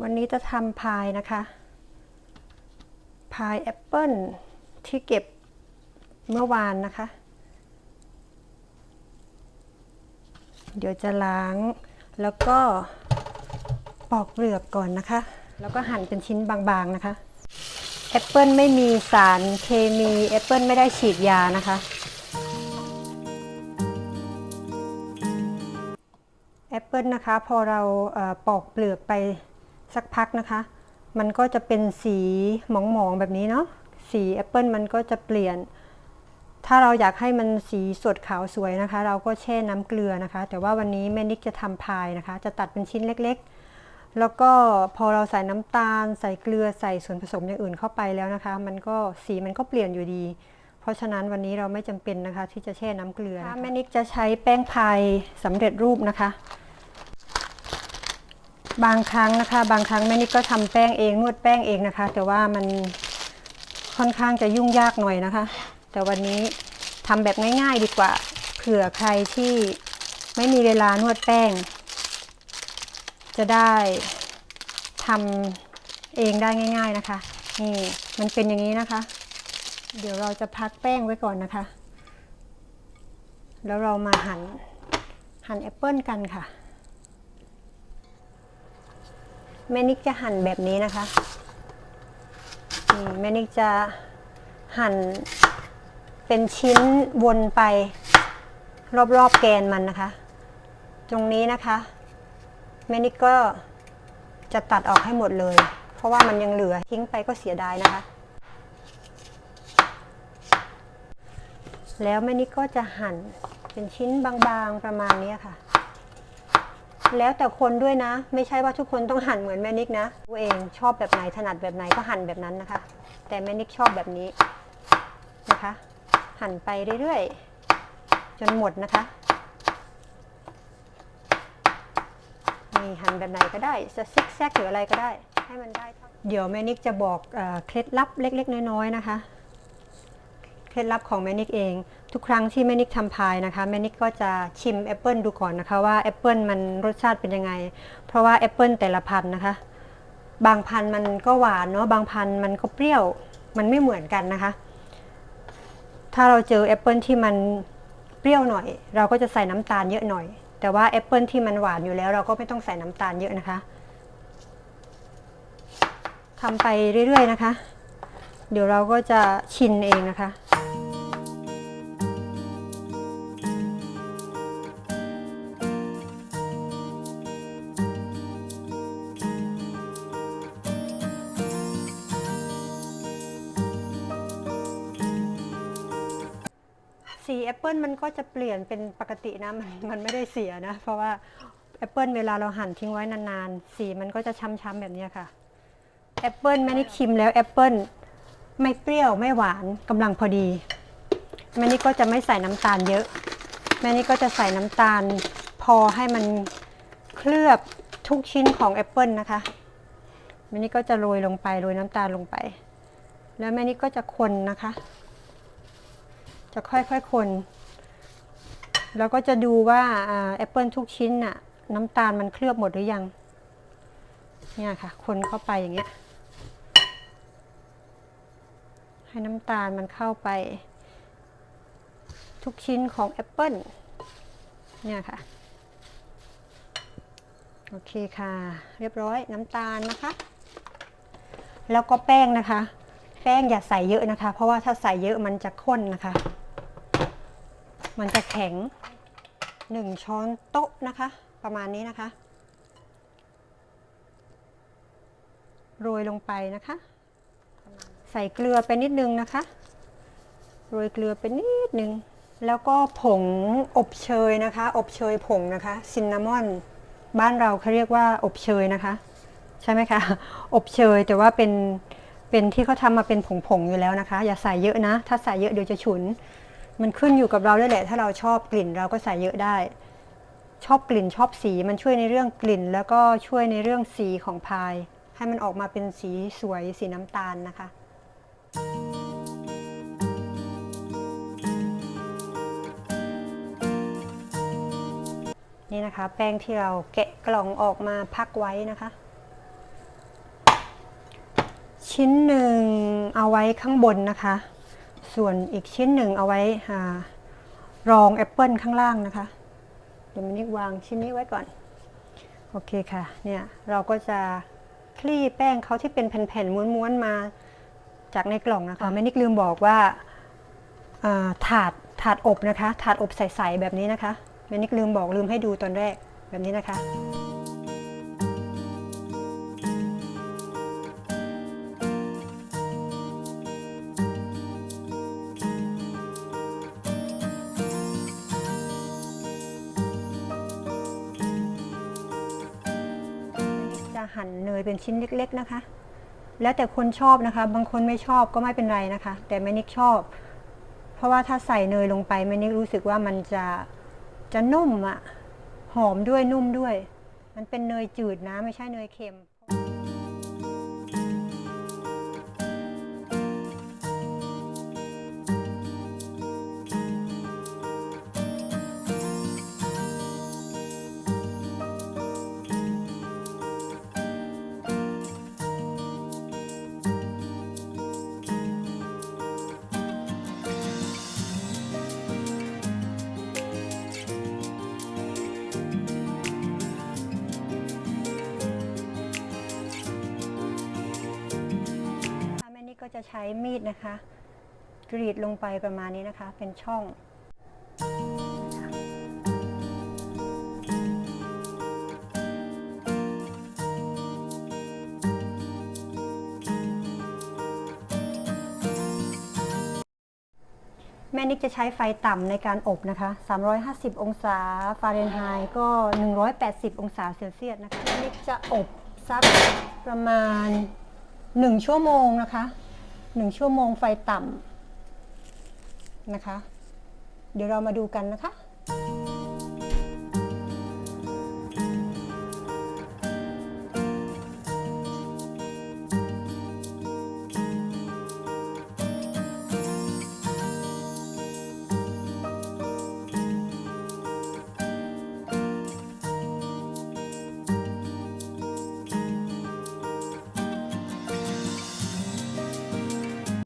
วันนี้จะทำพายนะคะ พายแอปเปิลที่เก็บเมื่อวานนะคะ เดี๋ยวจะล้างแล้วก็ปอกเปลือกก่อนนะคะ แล้วก็หั่นเป็นชิ้นบางๆนะคะแอปเปิลไม่มีสารเคมีแอปเปิลไม่ได้ฉีดยานะคะแอปเปิลนะคะ พอเราเอปอกเปลือกไป สักพักนะคะ มันก็จะเป็นสีหมองๆแบบนี้เนาะสีแอปเปิลมันก็จะเปลี่ยน ถ้าเราอยากให้มันสีสดขาวสวยนะคะ เราก็แช่น้ำเกลือนะคะ แต่ว่าวันนี้แม่นิกจะทำพายนะคะ จะตัดเป็นชิ้นเล็กๆ แล้วก็พอเราใส่น้ำตาล ใส่เกลือใส่ส่วนผสมอย่างอื่นเข้าไปแล้วนะคะ มันก็สีมันก็เปลี่ยนอยู่ดี เพราะฉะนั้นวันนี้เราไม่จำเป็นนะคะ ที่จะแช่น้ำเกลือะะแม่นิกจะใช้แป้งพายสำเร็จรูปนะคะ บางครั้งนะคะ บางครั้งแม่นิกก็ทำแป้งเองนวดแป้งเองนะคะ แต่ว่ามันค่อนข้างจะยุ่งยากหน่อยนะคะ แต่วันนี้ทำแบบง่าย ๆ ดีกว่าเผื่อใครที่ไม่มีเวลานวดแป้ง จะได้ทำเองได้ง่าย ๆนะคะนี่มันเป็นอย่างนี้นะคะ เดี๋ยวเราจะพักแป้งไว้ก่อนนะคะ แล้วเรามาหั่นหั่นแอปเปิลกันค่ะ แม่นิกจะหั่นแบบนี้นะคะนี่แม่นิกจะหั่นเป็นชิ้นวนไป รอบๆแกนมันนะคะ ตรงนี้นะคะแม่นิกก็จะตัดออกให้หมดเลย เพราะว่ามันยังเหลือทิ้งไปก็เสียดายนะคะ แล้วแม่นิกก็จะหั่นเป็นชิ้นบางๆประมาณนี้ค่ะ แล้วแต่คนด้วยนะ ไม่ใช่ว่าทุกคนต้องหั่นเหมือนแม่นิกนะตัวเองชอบแบบไหนถนัดแบบไหนก็หั่นแบบนั้นนะคะ แต่แม่นิกชอบแบบนี้นะคะ หั่นไปเรื่อยๆ จนหมดนะคะนี่หั่นแบบไหนก็ได้จะซิกแซกหรืออะไรก็ได้ ให้มันได้ เดี๋ยวแม่นิกจะบอกอเคล็ดลับเล็ก ๆ น้อยๆนะคะ เคล็ดลับของแม่นิกเอง ทุกครั้งที่แม่นิกทำพายนะคะแม่นิกก็จะชิมแอปเปิลดูก่อนนะคะว่าแอปเปิลมันรสชาติเป็นยังไง เพราะว่าแอปเปิลแต่ละพันธุ์นะคะ บางพันธุ์มันก็หวานเนาะบางพันธุ์มันก็เปรี้ยวมันไม่เหมือนกันนะคะ ถ้าเราเจอแอปเปิลที่มันเปรี้ยวหน่อย เราก็จะใส่น้ำตาลเยอะหน่อย แต่ว่าแอปเปิลที่มันหวานอยู่แล้ว เราก็ไม่ต้องใส่น้ำตาลเยอะนะคะทำไปเรื่อยๆนะคะ เดี๋ยวเราก็จะชินเองนะคะ สีแอปเปิลมันก็จะเปลี่ยนเป็นปกตินะ มันมันไม่ได้เสียนะ เพราะว่าแอปเปิลเวลาเราหั่นทิ้งไว้นานๆ สีมันก็จะช้ำๆแบบนี้ค่ะแอปเปิลแม่นี่ชิมแล้วแอปเปิลไม่เปรี้ยวไม่หวานกำลังพอดีแม่นี่ก็จะไม่ใส่น้ำตาลเยอะแม่นี่ก็จะใส่น้ำตาลพอให้มันเคลือบทุกชิ้นของแอปเปิลนะคะแม่นี่ก็จะโรยลงไปโรยน้ำตาลลงไป แล้วแม่นี่ก็จะคนนะคะ จะค่อยๆคน แล้วก็จะดูว่าแอปเปิลทุกชิ้นน่ะน้ำตาลมันเคลือบหมดหรือยัง เนี่ยค่ะ คนเข้าไปอย่างเงี้ย ให้น้ำตาลมันเข้าไป ทุกชิ้นของแอปเปิลเนี่ยค่ะ โอเคค่ะ เรียบร้อยน้ำตาลนะคะ แล้วก็แป้งนะคะ แป้งอย่าใส่เยอะนะคะ เพราะว่าถ้าใส่เยอะมันจะข้นนะคะ มันจะแข็งหนึ่งช้อนโต๊ะนะคะ ประมาณนี้นะคะ โรยลงไปนะคะ ใส่เกลือไปนิดนึงนะคะ โรยเกลือไปนิดนึง แล้วก็ผงอบเชยนะคะ อบเชยผงนะคะซินนามอนบ้านเราเขาเรียกว่าอบเชยนะคะ ใช่ไหมคะ อบเชยแต่ว่าเป็นเป็นที่เขาทำมาเป็นผงๆอยู่แล้วนะคะ อย่าใส่เยอะนะ ถ้าใส่เยอะเดี๋ยวจะฉุน มันขึ้นอยู่กับเราด้วยแหละ ถ้าเราชอบกลิ่นเราก็ใส่เยอะได้ ชอบกลิ่นชอบสีมันช่วยในเรื่องกลิ่น แล้วก็ช่วยในเรื่องสีของพาย ให้มันออกมาเป็นสีสวยสีน้ำตาลนะคะ นี่นะคะ แป้งที่เราแกะกล่องออกมาพักไว้นะคะชิ้นหนึ่งเอาไว้ข้างบนนะคะ ส่วนอีกชิ้นหนึ่งเอาไว้รองแอปเปิลข้างล่างนะคะเดี๋ยวมินิกวางชิ้นนี้ไว้ก่อน โอเคค่ะ เนี่ยเราก็จะคลี่แป้งเขาที่เป็นแผ่นๆม้วนๆมาจากในกล่องนะคะแม่นิกลืมบอกว่าอ่าถาดถาดอบนะคะ ถาดอบใสๆแบบนี้นะคะแม่นิกลืมบอกลืมให้ดูตอนแรกแบบนี้นะคะ หั่นเนยเป็นชิ้นเล็ก ๆนะคะ แล้วแต่คนชอบนะคะ บางคนไม่ชอบก็ไม่เป็นไรนะคะ แต่แม่นิกชอบ เพราะว่าถ้าใส่เนยลงไปแม่นิกรู้สึกว่ามันจะจะนุ่มอะหอมด้วยนุ่มด้วย มันเป็นเนยจืดนะ ไม่ใช่เนยเค็ม ใช้มีดนะคะกรีดลงไปประมาณนี้นะคะ เป็นช่องแม่นิกจะใช้ไฟต่ำในการอบนะคะ 350 องศาฟาเรนไฮต์ก็ 180 องศาเซลเซียสนะคะแม่นิกจะอบสักประมาณ 1 ชั่วโมงนะคะ หนึ่งชั่วโมงไฟต่ำนะคะ เดี๋ยวเรามาดูกันนะคะ